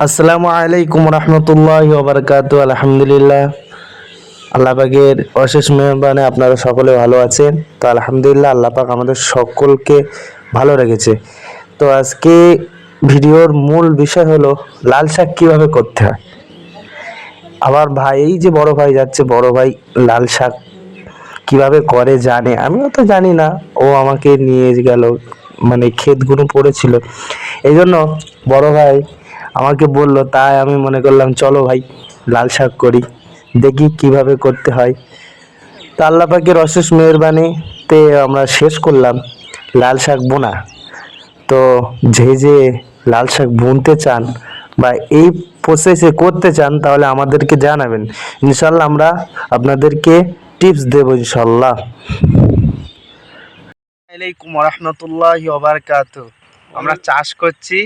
আসসালামু আলাইকুম রহমতুল্লাহ ওবরকাত আলহামদুলিল্লাহ। আল্লাহ পাকের অশেষ মেহরবানে আপনারা সকলে ভালো আছেন। তো আলহামদুলিল্লাহ আল্লাহ পাক আমাদের সকলকে ভালো রেখেছে। তো আজকে ভিডিওর মূল বিষয় হলো, লাল শাক কীভাবে করতে হয়? আমার ভাই, এই যে বড় ভাই যাচ্ছে, বড় ভাই লাল শাক কীভাবে করে জানে? আমিও তো জানি না। ও আমাকে নিয়ে গেল মানে ক্ষেতগুলো পড়েছিল। এই জন্য বড় ভাই আমাকে বলল, তাই আমি মনে করলাম, চলো ভাই, লাল শাক করি, দেখি কীভাবে করতে হয়। তা আল্লাহ পাকের অশেষ মেহরবানিতে আমরা শেষ করলাম লাল শাক বোনা। তো যে যে লাল শাক বুনতে চান বা এই প্রসেসে করতে চান, তাহলে আমাদেরকে জানাবেন। ইনশাল্লাহ আমরা আপনাদেরকে টিপস দেব ইনশাল্লাহ আলাইকুম রহমতুল্লাহ আমরা চাষ করছি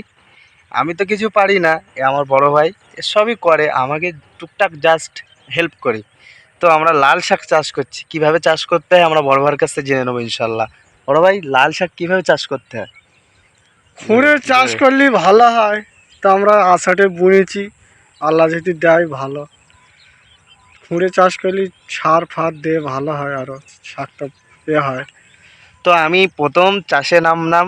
আমি তো কিছু পারি না এ আমার বড় ভাই সবই করে আমাকে টুকটাক জাস্ট হেল্প করি। তো আমরা লাল শাক চাষ করছি কীভাবে চাষ করতে হয় আমরা বড় ভাইয়ের কাছ থেকে জেনে নেব ইনশাল্লাহ। বড় ভাই লাল শাক কীভাবে চাষ করতে হয়? খুঁড়ে চাষ করলে ভালো হয় তো আমরা আষাঢ়ে বুনেছি আল্লাহ যদি দেয় ভালো। খুঁড়ে চাষ করলে সার ফার দিয়ে ভালো হয় আরও শাকটা এ হয়। তো আমি প্রথম চাষে নামলাম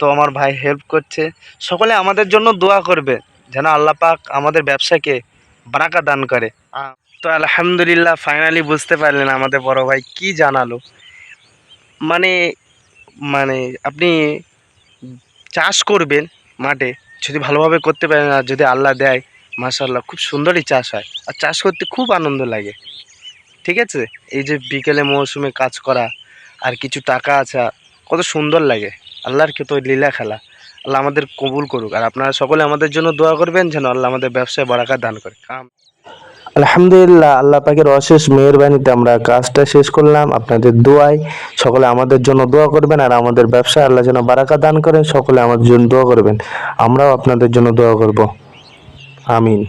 তো আমার ভাই হেল্প করছে। সকলে আমাদের জন্য দোয়া করবে, যেন আল্লাহ পাক আমাদের ব্যবসাকে বারাকা দান করে। তো আলহামদুলিল্লাহ ফাইনালি বুঝতে পারলেন আমাদের বড় ভাই কি জানালো। মানে মানে আপনি চাষ করবেন মাঠে, যদি ভালোভাবে করতে পারেন আর যদি আল্লাহ দেয় মাশাল্লাহ খুব সুন্দরই চাষ হয়। আর চাষ করতে খুব আনন্দ লাগে। ঠিক আছে? এই যে বিকেলে মৌসুমে কাজ করা, আর কিছু টাকা আছে, কত সুন্দর লাগে। আল্লাহর কি তো লীলা খেলা। আল্লাহ আমাদের কবুল করুক। আর আপনারা সকলে আমাদের জন্য দোয়া করবেন যেন আল্লাহ আমাদের ব্যবসায় বারাকা দান করে। কাম আলহামদুলিল্লাহ, আল্লাহ পাকের অশেষ মেহরবানিতে আমরা কাজটা শেষ করলাম। আপনাদের দোয়ায় সকলে আমাদের জন্য দোয়া করবেন আর আমাদের ব্যবসায় আল্লাহ যেন বারাকা দান করেন সকলে আমাদের জন্য দোয়া করবেন। আমরাও আপনাদের জন্য দোয়া করব। আমিন।